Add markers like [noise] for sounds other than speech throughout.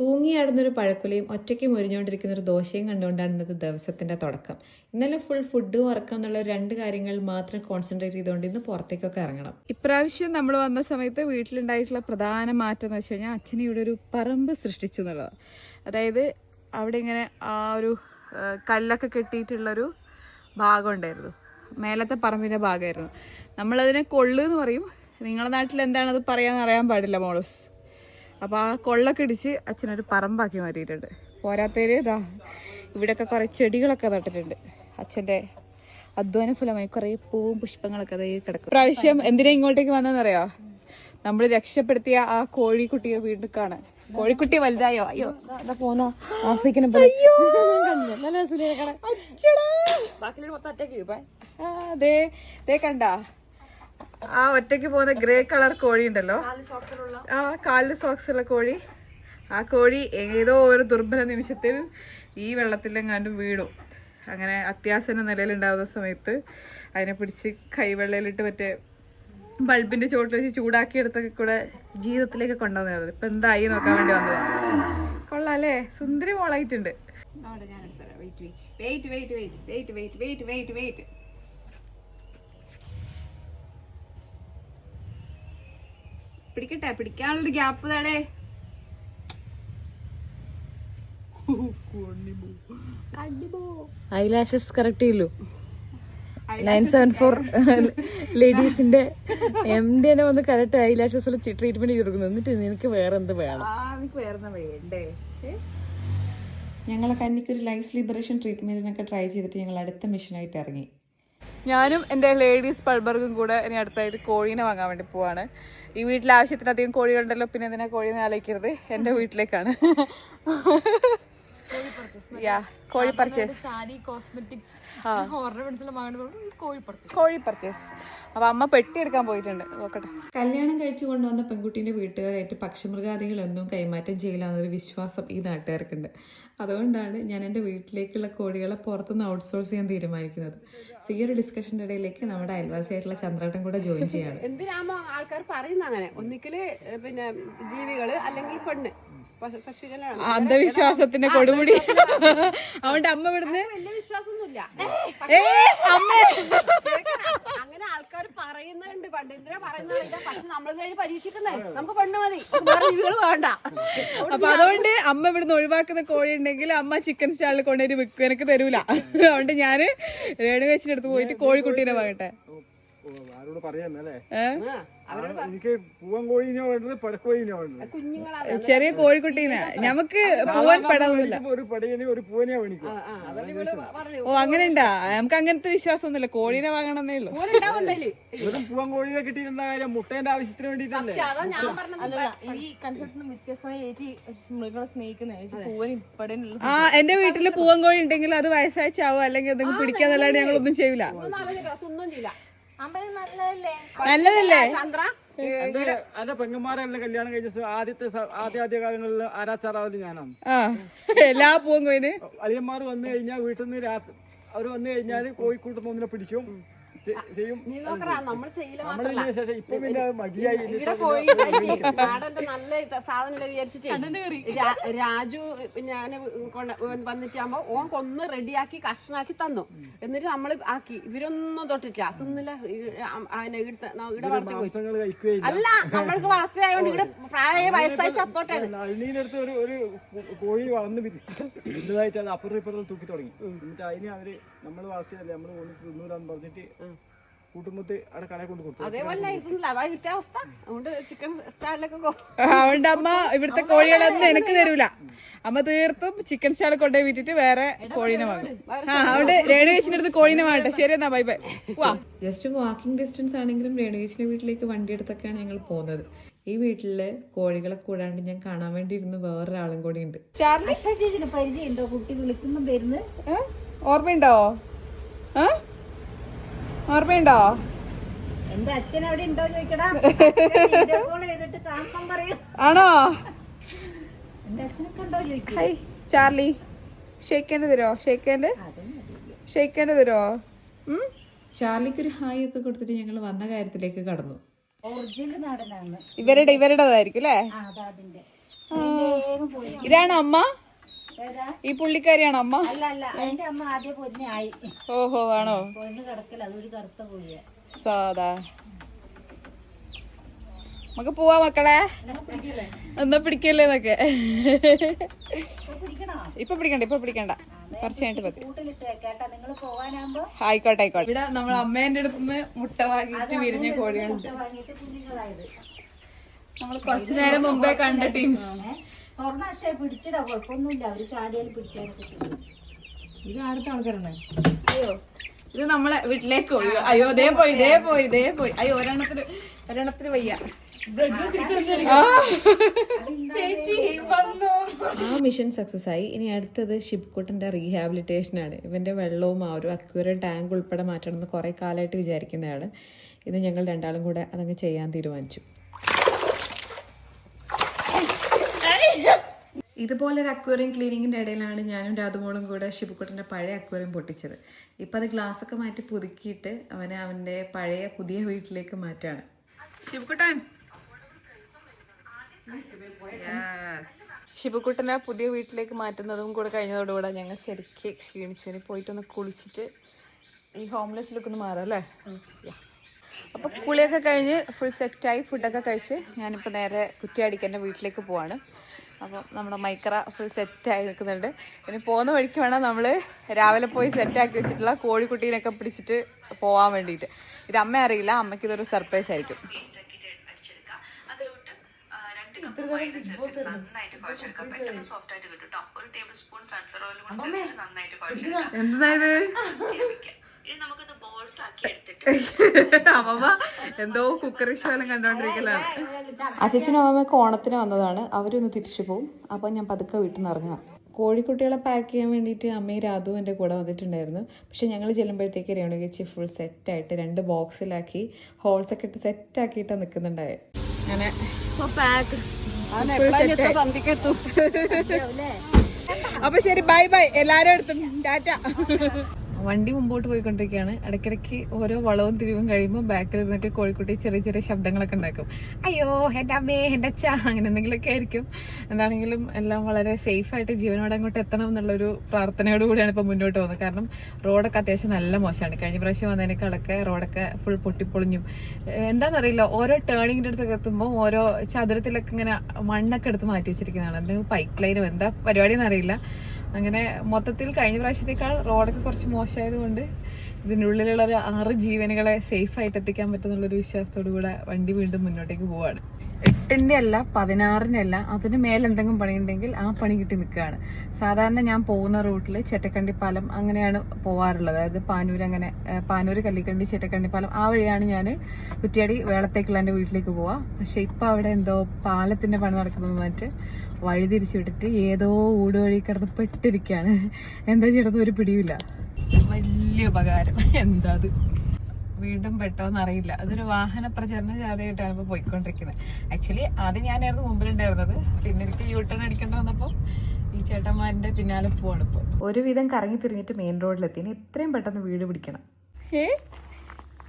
തൂങ്ങിയാടുന്നൊരു പഴക്കുലയും ഒറ്റയ്ക്ക് മുരിഞ്ഞുകൊണ്ടിരിക്കുന്ന ഒരു ദോശയും കണ്ടുകൊണ്ടാണ് ഇന്നത്തെ ദിവസത്തിന്റെ തുടക്കം. ഇന്നലെ ഫുൾ ഫുഡും ഉറക്കം എന്നുള്ള രണ്ട് കാര്യങ്ങൾ മാത്രം കോൺസെൻട്രേറ്റ് ചെയ്തുകൊണ്ട് ഇന്ന് പുറത്തേക്കൊക്കെ ഇറങ്ങണം. ഇപ്രാവശ്യം നമ്മൾ വന്ന സമയത്ത് വീട്ടിലുണ്ടായിട്ടുള്ള പ്രധാന മാറ്റം എന്ന് വെച്ച് കഴിഞ്ഞാൽ അച്ഛനെ ഇവിടെ ഒരു പറമ്പ് സൃഷ്ടിച്ചു എന്നുള്ളതാണ്. അതായത് അവിടെ ഇങ്ങനെ ആ ഒരു കല്ലൊക്കെ കെട്ടിയിട്ടുള്ളൊരു ഭാഗം ഉണ്ടായിരുന്നു. മേലത്തെ പറമ്പിന്റെ ഭാഗമായിരുന്നു. നമ്മളതിനെ കൊള്ളു എന്ന് പറയും. നിങ്ങളുടെ നാട്ടിൽ എന്താണത് പറയാൻ അറിയാൻ പാടില്ല മോളൂസ്. അപ്പോൾ ആ കൊള്ളൊക്കെ ഇടിച്ച് അച്ഛനൊരു പറമ്പാക്കി മാറ്റിയിട്ടുണ്ട്. പോരാത്തേര് ഇതാ ഇവിടെയൊക്കെ കുറേ ചെടികളൊക്കെ നട്ടിട്ടുണ്ട്. അച്ഛന്റെ അധ്വാന ഫലമായി കുറേ പൂവും പുഷ്പങ്ങളൊക്കെ അതേ കിടക്കും. പ്രാവശ്യം എന്തിനാ ഇങ്ങോട്ടേക്ക് വന്നതെന്നറിയോ? നമ്മൾ രക്ഷപ്പെടുത്തിയ ആ കോഴിക്കുട്ടിയെ വീണ്ടും കാണാൻ. കോഴിക്കുട്ടി വലുതായോ? അയ്യോ പോന്ന. ആഫ്രിക്കനെ അതെ കണ്ട. ആ ഒറ്റയ്ക്ക് പോകുന്ന ഗ്രേ കളർ കോഴി ഉണ്ടല്ലോ. ആ കാലിൽ സോക്സ് ഉള്ള കോഴി. ആ കോഴി ഏതോ ഒരു ദുർബല നിമിഷത്തിൽ ഈ വെള്ളത്തിലെങ്ങാണ്ട് വീടും അങ്ങനെ അത്യാസന്ന നിലയിലുണ്ടാകുന്ന സമയത്ത് അതിനെ പിടിച്ച് കൈവെള്ളയിലിട്ട് മറ്റേ ബൾബിന്റെ ചുവട്ടിൽ വെച്ച് ചൂടാക്കിയെടുത്തൊക്കെ കൂടെ ജീവിതത്തിലേക്ക് കൊണ്ടുവന്നത്. ഇപ്പൊ എന്തായി നോക്കാൻ വേണ്ടി വന്നത്? കൊള്ളാല്ലേ? സുന്ദരി മോളായിട്ടുണ്ട്. Wait wait wait wait wait wait wait wait പിടിക്കട്ടെ പിടിക്കാനുള്ളൊരു ഗ്യാപ്പ് തടേ. ഐലാഷസ് കറക്റ്റ് ചെയ്യല്ലോ നയൻ സെവൻ ഫോർ ലേഡീസിന്റെ എം ഡി തന്നെ വന്ന് കറക്റ്റ് ഐലാഷസിൽ ട്രീറ്റ്മെന്റ് ചെയ്ത് കൊടുക്കുന്നു. എന്നിട്ട് നിനക്ക് വേറെ എന്ത് വേണം? ആ കന്നിക്കൊരു ലൈഫ് ലിബറേഷൻ ട്രീറ്റ്മെന്റിനൊക്കെ ട്രൈ ചെയ്തിട്ട് ഞങ്ങൾ അടുത്ത മിഷനായിട്ട് ഇറങ്ങി. ഞാനും എന്റെ ലേഡീസ് പൾബർഗും കൂടെ ഇനി അടുത്തായിട്ട് കോഴീനെ വാങ്ങാൻ വേണ്ടി പോവാണ്. ഈ വീട്ടിൽ ആവശ്യത്തിനധികം കോഴികളുണ്ടല്ലോ പിന്നെ എന്തിനാ കോഴിയെന്ന് ആലോചിക്കരുത്? എന്റെ വീട്ടിലേക്കാണ്. യാ കോഴി പർച്ചേസ് സാരി കോസ്മെറ്റിക്സ് കോഴി പർച്ചേസ് അപ്പൊ അമ്മ പെട്ടി എടുക്കാൻ പോയിട്ടുണ്ട്. നോക്കട്ടെ. കല്യാണം കഴിച്ചു കൊണ്ടുവന്ന പെൺകുട്ടിന്റെ വീട്ടുകാരായിട്ട് പക്ഷിമൃഗാദികളൊന്നും കൈമാറ്റം ചെയ്യില്ല എന്നൊരു വിശ്വാസം ഈ നാട്ടുകാർക്കുണ്ട്. അതുകൊണ്ടാണ് ഞാൻ എന്റെ വീട്ടിലേക്കുള്ള കോഴികളെ പുറത്തുനിന്ന് ഔട്ട്സോഴ്സ് ചെയ്യാൻ തീരുമാനിക്കുന്നത്. സോ ഈ ഒരു ഡിസ്കഷന്റെ ഇടയിലേക്ക് നമ്മുടെ അയൽവാസിയായിട്ടുള്ള ചന്ദ്രേട്ടൻ കൂടെ ജോയിൻ ചെയ്യാണ്. എന്തിനാമോ ആൾക്കാർ പറയുന്ന അങ്ങനെ. ഒന്നിക്കൽ പിന്നെ ജീവികൾ അല്ലെങ്കിൽ പെണ്ണ്. അന്ധവിശ്വാസത്തിന്റെ കൊടുമുടി. അതുകൊണ്ട് അമ്മ ഇവിടുന്ന് വലിയ വിശ്വാസമൊന്നുമില്ല. അമ്മ. അങ്ങനെ ആൾക്കാർ പറയുന്നുണ്ട്. പണ്ട് എന്തിനാ പറയുന്നത് പക്ഷെ നമ്മൾ നമുക്ക് പെണ്ണ് മതി. ജീവികൾ വേണ്ട. അപ്പൊ അതുകൊണ്ട് അമ്മ ഇവിടുന്ന് ഒഴിവാക്കുന്ന കോഴി ഉണ്ടെങ്കിൽ അമ്മ ചിക്കൻ സ്റ്റാളിൽ കൊണ്ടുപോയി വിൽക്കും. എനിക്ക് തരൂല. അതുകൊണ്ട് ഞാൻ രേണുകച്ചിന്റെ അടുത്ത് പോയിട്ട് കോഴിക്കുട്ടീനെ വാങ്ങട്ടെ. ആരോട് പറയാന്നല്ലേ? എനിക്ക് പൂവൻ കോഴിനോ വേണ്ടത് പടക്കോഴിനോ വേണ്ടത് ചെറിയ കോഴിക്കുട്ടീനെ. നമുക്ക് പൂവൻ പടവുമില്ല ഒരു പടയനെ ഒരു ഓ അങ്ങനെ ഉണ്ടാ നമുക്ക് അങ്ങനത്തെ വിശ്വാസം ഒന്നുമില്ല കോഴീനെ വാങ്ങണമെന്നേ ഉള്ളൂ. വെറും പൂവൻ കോഴിയെ കിട്ടിയിരുന്ന കാര്യം മുട്ടേന്റെ ആവശ്യത്തിന് വേണ്ടിട്ടല്ലേ അതാ ഞാൻ പറഞ്ഞത്. അല്ലല്ല ഈ കൺസെപ്റ്റിന് വ്യത്യസ്തമായി ചേച്ചി മൃഗങ്ങളെ സ്നേഹിക്കുന്ന ആ എന്റെ വീട്ടിൽ പൂവൻ കോഴി ഉണ്ടെങ്കിൽ അത് വയസ്സായ ചാവോ അല്ലെങ്കിൽ എന്തെങ്കിലും പിടിക്കാന്നല്ലാണ്ട് ഞങ്ങളൊന്നും ചെയ്യൂല. നല്ലതല്ലേ? നല്ലതല്ലേ? ചന്ദ്ര എന്റെ പെങ്ങന്മാരെല്ലാം കല്യാണം കഴിച്ച ആദ്യത്തെ ആദ്യ ആദ്യ കാലങ്ങളിൽ ആരാച്ചാറാവൽ ഞാനാണ്. ആ എല്ലാ പൂവൻ അലിയന്മാർ അളിയന്മാർ വന്നു കഴിഞ്ഞാൽ വീട്ടിൽ നിന്ന് രാത്രി അവർ വന്നു കഴിഞ്ഞാൽ കോഴിക്കൂട്ടം ഒന്നിനെ പിടിക്കും. നീ നമ്മൾ ചെയ്യില്ല ഇവിടെ നാടന്റെ നല്ല സാധനം രാജു ഞാൻ വന്നിട്ടാകുമ്പോ ഓൻ കൊന്ന് റെഡിയാക്കി കഷ്ണാക്കി തന്നു. എന്നിട്ട് നമ്മൾ ആക്കി. ഇവരൊന്നും തൊട്ടിട്ടില്ല. തിന്നില്ല ഇവിടെ വളർത്തി അല്ല നമ്മൾക്ക് വളർത്തിയതുകൊണ്ട് ഇവിടെ പ്രായ വയസ്സായി ചത്തോട്ടെ കോഴി വളർന്ന് വലുതായിട്ട് അത് അപ്പുറം ഇപ്പുറം തൂക്കി തുടങ്ങി. എന്നിട്ട് അതിനെ അവർ നമ്മൾ വളർത്തിയതല്ലേ? നമ്മൾ കൊണ്ട് തിന്നൂലെന്ന് പറഞ്ഞിട്ട് കൂട്ടുമുത്ത് അവിടെ കടയിൽ കൊണ്ട് കൊടുത്തു. അതേപോലെ ആയിരുന്നില്ല അതാ ഇവിടുത്തെ അവസ്ഥ. അതുകൊണ്ട് ചിക്കൻ സ്റ്റാളിലൊക്കെ പോ അതുകൊണ്ട് അമ്മ ഇവിടുത്തെ കോഴികളൊന്നും എനിക്ക് തരൂല. അമ്മ തീർത്തും ചിക്കൻ സ്റ്റാൾ കൊണ്ടുപോയി വിറ്റിട്ട് വേറെ കോഴീനെ വാങ്ങും. ആ അവിടെ രേണു ചേച്ചിന്റെ അടുത്ത് കോഴീനെ വാങ്ങട്ടെ. ശരി എന്നാ ബൈ ബൈ വാ ജസ്റ്റ് വാക്കിംഗ് ഡിസ്റ്റൻസ് ആണെങ്കിലും രേണുകേച്ചിന്റെ വീട്ടിലേക്ക് വണ്ടി എടുത്തൊക്കെയാണ് ഞങ്ങൾ പോകുന്നത്. ഈ വീട്ടിൽ കോഴികളെ കൂടാണ്ട് ഞാൻ കാണാൻ വേണ്ടി ഇരുന്ന് വേറൊരാളും കൂടി ഉണ്ട്. പരിചയമുണ്ടോ? കുട്ടി? ഓർമ്മയുണ്ടോ? ഓർമ്മയുണ്ടോ? എന്റെ അച്ഛൻ അവിടെ ഉണ്ടോ ചോദിക്കടാ. [laughs] ആണോ? ചാർലി ഷെയ്ക്കേണ്ട തരോ ഷെയ്ക്കേണ്ട ഷെയ്ക്കേണ്ട തരോ ചാർലിക്ക് ഒരു ഹായ് ഒക്കെ കൊടുത്തിട്ട് ഞങ്ങൾ വന്ന കാര്യത്തിലേക്ക് കടന്നു. ഇവരുടെ ഇവരുടേതായിരിക്കും അല്ലേ? ഇതാണോ അമ്മ? ഈ പുള്ളിക്കാരിയാണോ അമ്മ? അല്ല അല്ല അതിന്റെ അമ്മ ആദ്യം പൊന്നെ ആയി ഓഹോ ആണോ? പൊന്ന് കിടക്കല അതൊരു കറുത്ത കോഴിയാ. സാധാ നമുക്ക് പോവാ മക്കളെ. എന്നാ പിടിക്കല്ലേ എന്നൊക്കെ. ഇപ്പൊ പിടിക്കണ്ട ഇപ്പൊ പിടിക്കണ്ട. കുറച്ച് കഴിഞ്ഞിട്ട് വെക്ക്. ആയിക്കോട്ടെ ആയിക്കോട്ടെ. ഇവിടെ നമ്മൾ അമ്മേന്റെ അടുത്തുനിന്ന് മുട്ട വാങ്ങിയിട്ട് വിരിഞ്ഞ കോഴിയുണ്ട്. വാങ്ങിയിട്ട് കുഞ്ഞുങ്ങളായത്. നമ്മൾ കുറച്ചു നേരം മുമ്പേ കണ്ട ടീംസ് തുറന്ന പക്ഷേ പിടിച്ചിടാ കുഴപ്പമൊന്നുമില്ല. അവർ ചാടിയാൽ പിടിക്കാനൊക്കെ ഇത് ആദ്യത്തെ ആൾക്കാരാണ്? അയ്യോ. ഇത് നമ്മളെ വീട്ടിലേക്ക് പോയി. അയ്യോ ഇതേ പോയി ഇതേ പോയി ഇതേ പോയി. അയ്യോ ഒരെണ്ണത്തിന് ഒരെണ്ണത്തിന് വയ്യ. ആ. മിഷൻ സക്സസ് ആയി. ഇനി അടുത്തത് ശിബ്കുട്ടന്റെ റീഹാബിലിറ്റേഷൻ ആണ്. ഇവന്റെ വെള്ളവും ആ ഒരു അക്യൂര ടാങ്ക് ഉൾപ്പെടെ മാറ്റണം എന്ന് കുറേ കാലമായിട്ട് വിചാരിക്കുന്നതാണ് ഇത് ഞങ്ങൾ രണ്ടാളും കൂടെ അതങ്ങ് ചെയ്യാൻ തീരുമാനിച്ചു. ഇതുപോലൊരു അക്വേറിയം ക്ലീനിങ്ങിന്റെ ഇടയിലാണ് ഞാനും രാതുമോളും കൂടെ ഷിബുക്കുട്ടന്റെ പഴയ അക്വേറിയം പൊട്ടിച്ചത്. ഇപ്പം അത് ഗ്ലാസ്സൊക്കെ മാറ്റി പുതുക്കിയിട്ട് അവനെ അവന്റെ പഴയ പുതിയ വീട്ടിലേക്ക് മാറ്റാണ്. ഷിബുക്കുട്ടൻ ഷിബുക്കുട്ടനെ പുതിയ വീട്ടിലേക്ക് മാറ്റുന്നതും കൂടെ കഴിഞ്ഞതോടുകൂടെ ഞങ്ങൾ ശരിക്ക് ക്ഷീണിച്ചു. പോയിട്ടൊന്ന് കുളിച്ചിട്ട് ഈ ഹോംലെസ് ലുക്ക് ഒന്ന് മാറാം അല്ലേ? അപ്പൊ കുളിയൊക്കെ കഴിഞ്ഞ് ഫുൾ സെറ്റായി ഫുഡൊക്കെ കഴിച്ച് ഞാനിപ്പോൾ നേരെ കുറ്റിയാടിക്കന്റെ വീട്ടിലേക്ക് പോവാണ്. അപ്പം നമ്മുടെ മൈക്ര ഫുൾ സെറ്റായി നിൽക്കുന്നുണ്ട്. ഇനി പോകുന്ന വഴിക്ക് വേണം നമ്മൾ രാവിലെ പോയി സെറ്റാക്കി വെച്ചിട്ടുള്ള കോഴിക്കുട്ടീനൊക്കെ പിടിച്ചിട്ട് പോകാൻ വേണ്ടിയിട്ട്. ഇത് അമ്മ അറിയില്ല. അമ്മയ്ക്ക് ഇതൊരു സർപ്രൈസ് ആയിരിക്കും. എന്തായത് എന്തോ കുക്കറി ഷോലും കണ്ടോണ്ടിരിക്കലാണ് അച്ഛനും അമ്മമ്മക്ക് ഓണത്തിന് വന്നതാണ്. അവരൊന്ന് തിരിച്ചു പോകും അപ്പൊ ഞാൻ പതുക്കെ വീട്ടിൽ നിന്ന് ഇറങ്ങാം. കോഴിക്കുട്ടികളെ പാക്ക് ചെയ്യാൻ വേണ്ടിയിട്ട് അമ്മയും രാധു എന്റെ കൂടെ വന്നിട്ടുണ്ടായിരുന്നു. പക്ഷെ ഞങ്ങൾ ചെല്ലുമ്പോഴത്തേക്ക് രേണുകച്ചി ഫുൾ സെറ്റായിട്ട് രണ്ട് ബോക്സിലാക്കി ഹോൾസൊക്കെ ഇട്ട് സെറ്റാക്കിയിട്ടാണ് നിൽക്കുന്നുണ്ടായത് അങ്ങനെ. അപ്പൊ ശരി ബൈ ബൈ എല്ലാരും അടുത്തും ടാറ്റ. വണ്ടി മുമ്പോട്ട് പോയിക്കൊണ്ടിരിക്കുകയാണ്. ഇടയ്ക്കിടയ്ക്ക് ഓരോ വളവും തിരിവും കഴിയുമ്പോൾ ബാക്കിൽ ഇരുന്നിട്ട് കോഴിക്കുട്ടി ചെറിയ ചെറിയ ശബ്ദങ്ങളൊക്കെ ഉണ്ടാക്കും. അയ്യോ എന്റെ അമ്മേ എന്റെ അച്ഛ അങ്ങനെ എന്തെങ്കിലുമൊക്കെ ആയിരിക്കും. എന്താണെങ്കിലും എല്ലാം വളരെ സേഫായിട്ട് ജീവനോടെ അങ്ങോട്ട് എത്തണം എന്നുള്ളൊരു പ്രാർത്ഥനയോട് കൂടിയാണ് ഇപ്പോൾ മുന്നോട്ട് പോകുന്നത്. കാരണം റോഡൊക്കെ അത്യാവശ്യം നല്ല മോശമാണ്. കഴിഞ്ഞ പ്രാവശ്യം വന്നതിനേക്കാളൊക്കെ റോഡൊക്കെ ഫുൾ പൊട്ടിപ്പൊളിഞ്ഞും. എന്താണെന്നറിയില്ല ഓരോ ടേണിങ്ങിന്റെ അടുത്തൊക്കെ എത്തുമ്പോൾ ഓരോ ചതുരത്തിലൊക്കെ ഇങ്ങനെ മണ്ണൊക്കെ എടുത്ത് മാറ്റി വെച്ചിരിക്കുന്നതാണ്. എന്തെങ്കിലും പൈപ്പ് ലൈനോ എന്താ പരിപാടി എന്നറിയില്ല. അങ്ങനെ മൊത്തത്തിൽ കഴിഞ്ഞ പ്രാവശ്യത്തേക്കാൾ റോഡൊക്കെ കുറച്ച് മോശമായതുകൊണ്ട് ഇതിന്റെ ഉള്ളിലുള്ള ഒരു ആറ് ജീവനുകളെ സേഫ് ആയിട്ട് എത്തിക്കാൻ പറ്റുന്നുള്ളൊരു വിശ്വാസത്തോടു കൂടെ വണ്ടി വീണ്ടും മുന്നോട്ടേക്ക് പോവാണ്. എട്ടിന്റെ അല്ല പതിനാറിന്റെ അല്ല അതിന് മേലെന്തെങ്കിലും പണിയുണ്ടെങ്കിൽ ആ പണി കിട്ടി നിൽക്കുകയാണ്. സാധാരണ ഞാൻ പോകുന്ന റൂട്ടിൽ ചെറ്റക്കണ്ടി പാലം അങ്ങനെയാണ് പോവാറുള്ളത്. അതായത് പാനൂർ അങ്ങനെ പാനൂർ കല്ലിക്കണ്ടി ചെറ്റക്കണ്ടി പാലം ആ വഴിയാണ് ഞാൻ കുറ്റിയാടി വേളത്തേക്കുള്ള എന്റെ വീട്ടിലേക്ക് പോവാ. പക്ഷേ ഇപ്പം അവിടെ എന്തോ പാലത്തിന്റെ പണി നടക്കുന്നത് മാറ്റി വഴി തിരിച്ചു വിട്ടിട്ട് ഏതോ ഊടുവഴി കിടന്ന് പെട്ടിരിക്കുകയാണ് എന്താ ചെയ്യണത് ഒരു പിടിയില്ല വലിയ ഉപകാരം. എന്താ അത്? വീണ്ടും പെട്ടോന്ന് അറിയില്ല അതൊരു വാഹന പ്രചരണ ജാഥയായിട്ടാണ് ഇപ്പോൾ പോയിക്കൊണ്ടിരിക്കുന്നത് ആക്ച്വലി ആദ്യം ഞാനായിരുന്നു മുമ്പിലുണ്ടായിരുന്നത്. പിന്നെ എനിക്ക് യൂ ടേൺ അടിക്കേണ്ടി വന്നപ്പോൾ ഈ ചേട്ടന്മാരിന്റെ പിന്നാലെ പോവാണ് ഇപ്പോൾ ഒരുവിധം കറങ്ങി തിരിഞ്ഞിട്ട് മെയിൻ റോഡിലെത്തി ഇനി എത്രയും പെട്ടെന്ന് വീട് പിടിക്കണം. ഏ?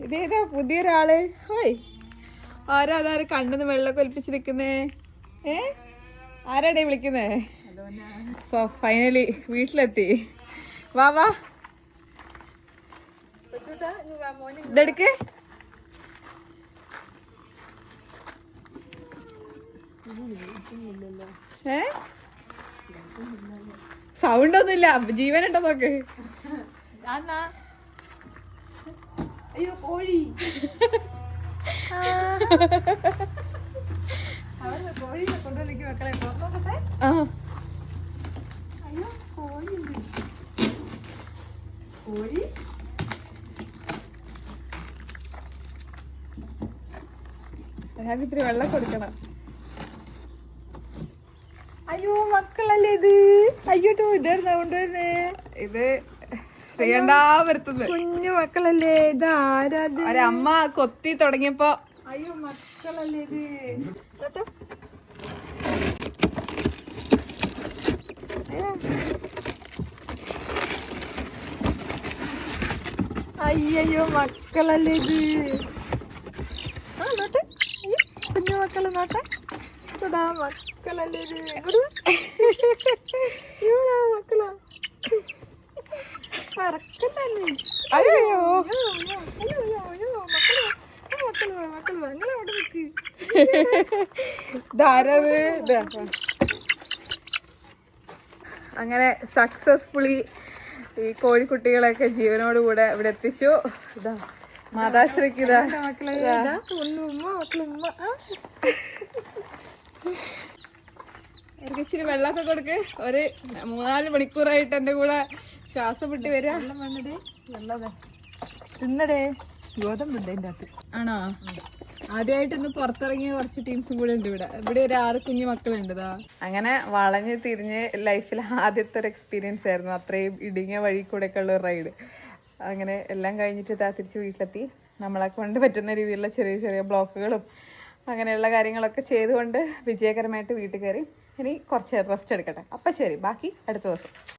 ഇതേതാ പുതിയൊരാൾ? ഹായ്. ആരാ അതാര് കണ്ണെന്ന് വെള്ളമൊക്കെ ഒലിപ്പിച്ച് നിൽക്കുന്നേ ഏ? ആരാടേ വിളിക്കുന്നേ? സോ ഫൈനലി വീട്ടിലെത്തി. വാ വാ. ഇതെടുക്ക്. ഏ? സൗണ്ട് ഒന്നുമില്ല ജീവൻ ഉണ്ടോ നോക്ക് അയ്യോ കോഴി. [laughs] ഇത്തിരി വെള്ളം കൊടുക്കണം. അയ്യോ മക്കളല്ലേ ഇത്? അയ്യോട്ടോ ഇതായിരുന്നു കൊണ്ടുവരുന്നേ? ഇത് ശ്രീകണ്ഠാപുരത്തുനിന്ന് കുഞ്ഞു മക്കളല്ലേ? ഇത് ആരാധന അമ്മ കൊത്തി തുടങ്ങിയപ്പോ അയ്യോ മക്കളല്ലേ ഇത്? അയ്യോ മക്കളല്ലേ ഇത്? ആ നോട്ടെ അയ്യോ, കുഞ്ഞു മക്കൾ നോട്ടെ ഇതാ മക്കൾ മക്കളല്ലേ ഇത്? വാ. മക്കളാ. പറക്കം തന്നെ അയ്യോ അയ്യോ അയ്യോ അയ്യോ അയ്യോ മക്കൾ വാ. ആ, മക്കൾ വാ, മക്കൾ വാ. നിങ്ങൾ അവിടെ നിക്ക്. ധാരാവ് അങ്ങനെ സക്സസ്ഫുള്ളി ഈ കോഴിക്കുട്ടികളൊക്കെ ജീവനോടുകൂടെ ഇവിടെ എത്തിച്ചു. ഇതാ മാതാശ്രീക്ക് ഇതാ. അവർക്ക് ഇച്ചിരി വെള്ളമൊക്കെ കൊടുക്ക്. ഒരു മൂന്നാൽ മണിക്കൂറായിട്ട് എന്റെ കൂടെ ശ്വാസം വിട്ട് വരിക. തിന്നടേ. ഗോതമ്പുണ്ട് അതിന്റെ അകത്ത്. ആണോ? ആദ്യമായിട്ട് ഇന്ന് പുറത്തിറങ്ങിയ കുറച്ച് ടീംസും കൂടെ ഉണ്ട് ഇവിടെ. ഇവിടെ ഒരു ആറ് കുഞ്ഞു മക്കളുണ്ട് അങ്ങനെ വളഞ്ഞ് തിരിഞ്ഞ് ലൈഫിൽ ആദ്യത്തെ ഒരു എക്സ്പീരിയൻസ് ആയിരുന്നു. അത്രയും ഇടുങ്ങിയ വഴി കൂടെ ഒക്കെ ഉള്ള റൈഡ് അങ്ങനെ എല്ലാം കഴിഞ്ഞിട്ട് ഇതാ തിരിച്ച് വീട്ടിലെത്തി. നമ്മളെ കൊണ്ട് പറ്റുന്ന രീതിയിലുള്ള ചെറിയ ചെറിയ ബ്ലോക്കുകളും അങ്ങനെയുള്ള കാര്യങ്ങളൊക്കെ ചെയ്തുകൊണ്ട് വിജയകരമായിട്ട് വീട്ടിൽ കയറി. ഇനി കുറച്ച് റെസ്റ്റ് എടുക്കട്ടെ. അപ്പം ശരി. ബാക്കി അടുത്ത ദിവസം.